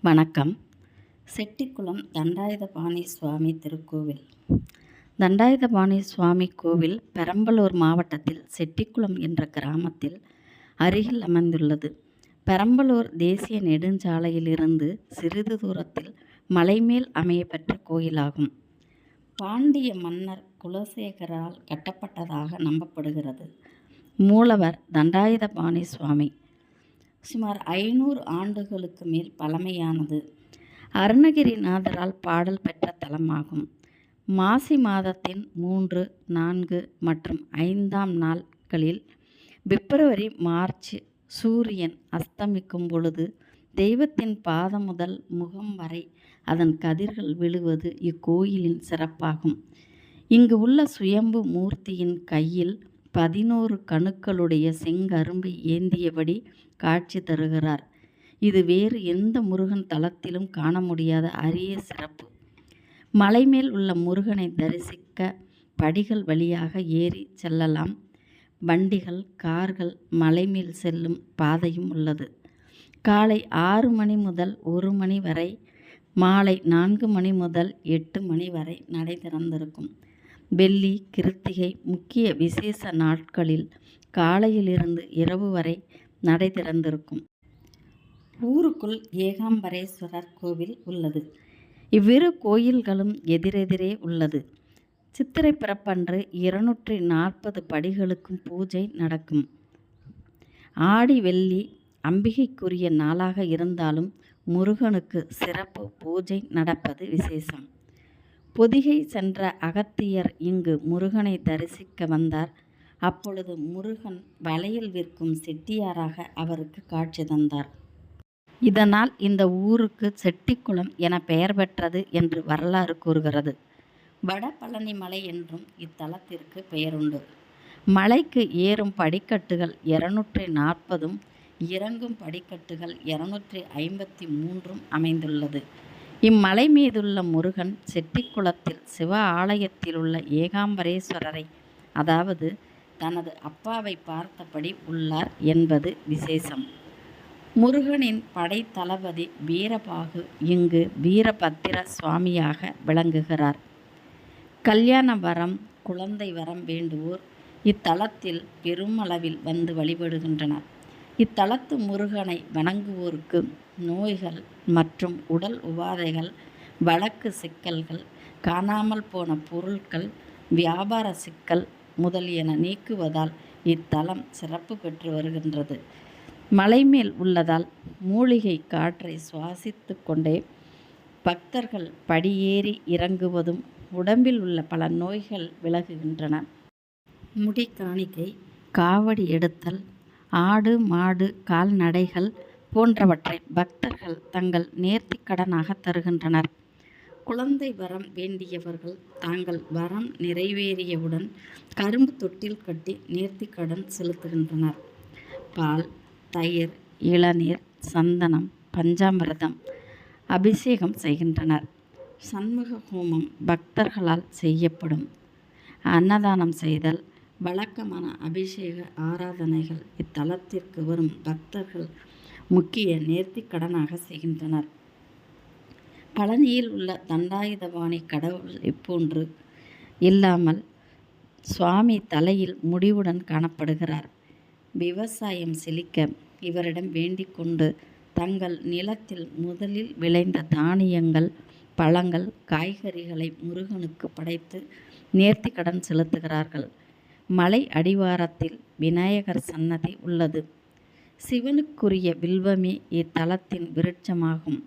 வணக்கம். செட்டிக்குளம் தண்டாயுதபாணி சுவாமி திருக்கோவில். தண்டாயுதபாணி சுவாமி கோவில் பெரம்பலூர் மாவட்டத்தில் செட்டிக்குளம் என்ற கிராமத்தில் அருகில் அமைந்துள்ளது. பெரம்பலூர் தேசிய நெடுஞ்சாலையிலிருந்து சிறிது தூரத்தில் மலைமேல் அமையப்பெற்ற கோயிலாகும். பாண்டிய மன்னர் குலசேகரால் கட்டப்பட்டதாக நம்பப்படுகிறது. மூலவர் தண்டாயுதபாணி சுவாமி. சுமார் ஐநூறு ஆண்டுகளுக்கு மேல் பழமையானது. அருணகிரிநாதரால் பாடல் பெற்ற தலமாகும். மாசி மாதத்தின் மூன்று நான்கு மற்றும் ஐந்தாம் நாட்களில் பிப்ரவரி மார்ச் சூரியன் அஸ்தமிக்கும் பொழுது தெய்வத்தின் பாதம் முதல் முகம் வரை அதன் கதிர்கள் விழுவது இக்கோயிலின் சிறப்பாகும். இங்கு உள்ள சுயம்பு மூர்த்தியின் கையில் பதினோரு கணுக்களுடைய செங்கரும்பை ஏந்தியபடி காட்சி தருகிறார். இது வேறு எந்த முருகன் தலத்திலும் காண முடியாத அரிய சிறப்பு. மலைமேல் உள்ள முருகனை தரிசிக்க படிகள் வழியாக ஏறி செல்லலாம். வண்டிகள் கார்கள் மலைமேல் செல்லும் பாதையும் உள்ளது. காலை ஆறு மணி முதல் ஒரு மணி வரை மாலை நான்கு மணி முதல் எட்டு மணி வரை நடை திறந்திருக்கும். வெள்ளி கிருத்திகை முக்கிய விசேஷ நாட்களில் காலையிலிருந்து இரவு வரை நடை திறந்திருக்கும். ஊருக்குள் ஏகாம்பரேஸ்வரர் கோவில் உள்ளது. இவ்விரு கோயில்களும் எதிரெதிரே உள்ளது. சித்திரை பிறப்பன்று இருநூற்றி நாற்பது படிகளுக்கும் பூஜை நடக்கும். ஆடி வெள்ளி அம்பிகைக்குரிய நாளாக இருந்தாலும் முருகனுக்கு சிறப்பு பூஜை நடப்பது விசேஷம். பொதிகை சென்ற அகத்தியர் இங்கு முருகனை தரிசிக்க வந்தார். அப்பொழுது முருகன் வலையில் விற்கும் செட்டியாராக அவருக்கு காட்சி தந்தார். இதனால் இந்த ஊருக்கு செட்டிக்குளம் என பெயர் பெற்றது என்று வரலாறு கூறுகிறது. வட பழனி மலை என்றும் இத்தலத்திற்கு பெயருண்டு. மலைக்கு ஏறும் படிக்கட்டுகள் இருநூற்றி நாற்பதும் இறங்கும் படிக்கட்டுகள் இருநூற்றி ஐம்பத்தி மூன்றும் அமைந்துள்ளது. இம்மலை மீதுள்ள முருகன் செட்டிக்குளத்தில் சிவ ஆலயத்தில் உள்ள ஏகாம்பரேஸ்வரரை அதாவது தனது அப்பாவை பார்த்தபடி உள்ளார் என்பது விசேஷம். முருகனின் படைத்தளபதி வீரபாகு இங்கு வீரபத்திர சுவாமியாக விளங்குகிறார். கல்யாண வரம் குழந்தை வரம் வேண்டுவோர் இத்தலத்தில் பெருமளவில் வந்து வழிபடுகின்றனர். இத்தலத்து முருகனை வணங்குவோருக்கு நோய்கள் மற்றும் உடல் உபாதைகள் வழக்கு சிக்கல்கள் காணாமல் போன பொருட்கள் வியாபார சிக்கல் முதலியன நீக்குவதால் இத்தலம் சிறப்பு பெற்று வருகின்றது. மலைமேல் உள்ளதால் மூலிகை காற்றை சுவாசித்து கொண்டே பக்தர்கள் படியேறி இறங்குவதும் உடம்பில் உள்ள பல நோய்கள் விலகுகின்றன. முடி காணிக்கை காவடி எடுத்தல் ஆடு மாடு கால்நடைகள் போன்றவற்றை பக்தர்கள் தங்கள் நேர்த்திக்கடனாக தருகின்றனர். குழந்தை வரம் வேண்டியவர்கள் தாங்கள் வரம் நிறைவேறியவுடன் கரும்பு தொட்டில் கட்டி நேர்த்திக்கடன் செலுத்துகின்றனர். பால் தயிர் இளநீர் சந்தனம் பஞ்சாமிரதம் அபிஷேகம் செய்கின்றனர். சண்முக ஹோமம் பக்தர்களால் செய்யப்படும். அன்னதானம் செய்தல் வழக்கமான அபிஷேக ஆராதனைகள் இத்தலத்திற்கு வரும் பக்தர்கள் முக்கிய நேர்த்திக்கடனாக செய்கின்றனர். பழனியில் உள்ள தண்டாயுதபாணி கடவுள் இப்போன்று இல்லாமல் சுவாமி தலையில் முடிவுடன் காணப்படுகிறார். விவசாயம் செழிக்க இவரிடம் வேண்டிக் கொண்டு தங்கள் நிலத்தில் முதலில் விளைந்த தானியங்கள் பழங்கள் காய்கறிகளை முருகனுக்கு படைத்து நேர்த்தி கடன் செலுத்துகிறார்கள். மலை அடிவாரத்தில் விநாயகர் சன்னதி உள்ளது. சிவனுக்குரிய வில்வமே இத்தலத்தின் விருட்சமாகும்.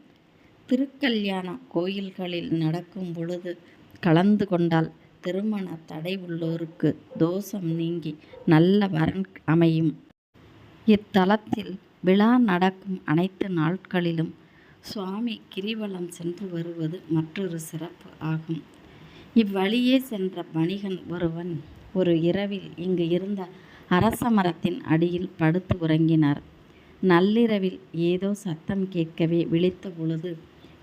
திருக்கல்யாண கோயில்களில் நடக்கும் பொழுது கலந்து கொண்டால் திருமண தடை உள்ளோருக்கு தோஷம் நீங்கி நல்ல வரன் அமையும். இத்தலத்தில் விழா நடக்கும் அனைத்து நாட்களிலும் சுவாமி கிரிவலம் சென்று வருவது மற்றொரு சிறப்பு ஆகும். இவ்வழியே சென்ற வணிகன் ஒருவன் ஒரு இரவில் இங்கு இருந்த அரச மரத்தின் அடியில் படுத்து உறங்கினார். நள்ளிரவில் ஏதோ சத்தம் கேட்கவே விழித்த பொழுது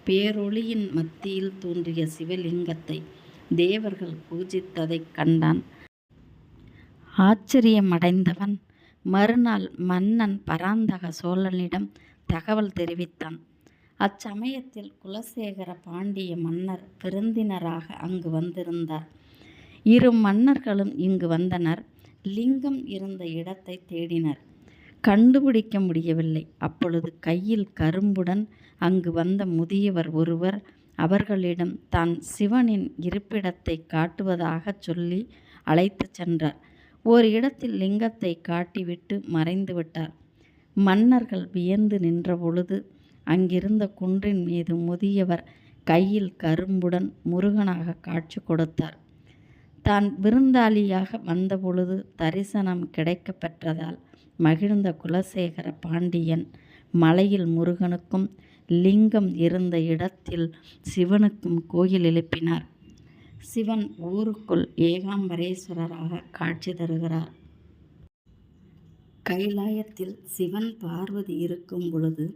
பேரொளியின் மத்தியில் தோன்றிய சிவலிங்கத்தை தேவர்கள் பூஜித்ததைக் கண்டான். ஆச்சரியமடைந்தவன் மறுநாள் மன்னன் பராந்தக சோழனிடம் தகவல் தெரிவித்தான். அச்சமயத்தில் குலசேகர பாண்டிய மன்னர் விருந்தினராக அங்கு வந்திருந்தார். இரு மன்னர்களும் இங்கு வந்தனர். லிங்கம் இருந்த இடத்தை தேடினர். கண்டுபிடிக்க முடியவில்லை. அப்பொழுது கையில் கரும்புடன் அங்கு வந்த முதியவர் ஒருவர் அவர்களிடம் தான் சிவனின் இருப்பிடத்தை காட்டுவதாகச் சொல்லி அழைத்துச் சென்றார். ஓர் இடத்தில் லிங்கத்தை காட்டிவிட்டு மறைந்து விட்டார். மன்னர்கள் வியந்து நின்றபொழுது அங்கிருந்த குன்றின் மீது முதியவர் கையில் கரும்புடன் முருகனாக காட்சி கொடுத்தார். தான் விருந்தாளியாக வந்தபொழுது தரிசனம் கிடைக்க பெற்றதால் மகிழ்ந்த குலசேகர பாண்டியன் மலையில் முருகனுக்கும் லிங்கம் இருந்த இடத்தில் சிவனுக்கும் கோயில் எழுப்பினார். சிவன் ஊருக்குள் ஏகாம்பரேஸ்வரராக காட்சி தருகிறார். கைலாயத்தில் சிவன் பார்வதி இருக்கும் பொழுது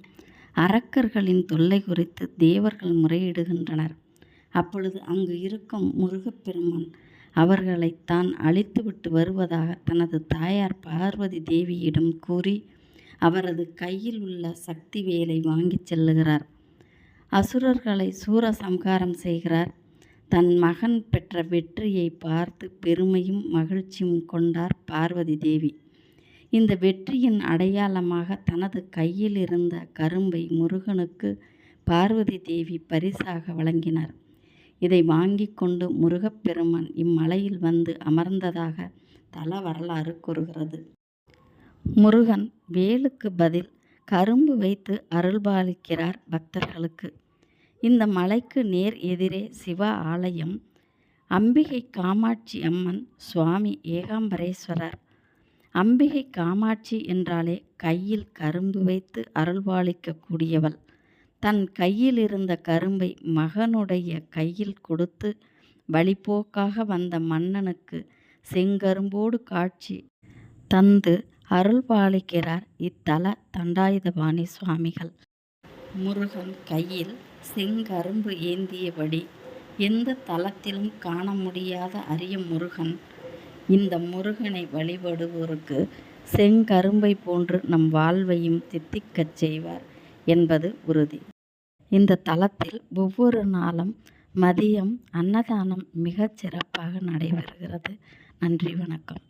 அரக்கர்களின் தொல்லை குறித்து தேவர்கள் முறையிடுகின்றனர். அப்பொழுது அங்கு இருக்கும் முருகப்பெருமான் அவர்களை தான் அழித்துவிட்டு வருவதாக தனது தாயார் பார்வதி தேவியிடம் கூறி அவரது கையில் உள்ள சக்தி வேலை வாங்கிச் செல்லுகிறார். அசுரர்களை சூரசம்காரம் செய்கிறார். தன் மகன் பெற்ற வெற்றியை பார்த்து பெருமையும் மகிழ்ச்சியும் கொண்டார் பார்வதி தேவி. இந்த வெற்றியின் அடையாளமாக தனது கையில் இருந்த கரும்பை முருகனுக்கு பார்வதி தேவி பரிசாக வழங்கினார். இதை வாங்கி கொண்டு முருகப்பெருமான் இம்மலையில் வந்து அமர்ந்ததாக தல வரலாறு கூறுகிறது. முருகன் வேலுக்கு பதில் கரும்பு வைத்து அருள்பாலிக்கிறார் பக்தர்களுக்கு. இந்த மலைக்கு நேர் எதிரே சிவ ஆலயம் அம்பிகை காமாட்சி அம்மன் சுவாமி ஏகாம்பரேஸ்வரர். அம்பிகை காமாட்சி என்றாலே கையில் கரும்பு வைத்து அருள்பாலிக்கக்கூடியவள். தன் கையில் இருந்த கரும்பை மகனுடைய கையில் கொடுத்து வழிபோக்காக வந்த மன்னனுக்கு செங்கரும்போடு காட்சி தந்து அருள்பாலிக்கிறார் இத்தல தண்டாயுதபாணி சுவாமிகள். முருகன் கையில் செங்கரும்பு ஏந்தியபடி எந்த தலத்திலும் காண முடியாத அரிய முருகன். இந்த முருகனை வழிபடுவோருக்கு செங்கரும்பை போன்று நம் வாழ்வையும் தித்திக்கச் செய்வார் என்பது உறுதி. இந்த தலத்தில் ஒவ்வொரு நாளும் மதியம் அன்னதானம் மிகச் சிறப்பாக நடைபெறுகிறது. நன்றி வணக்கம்.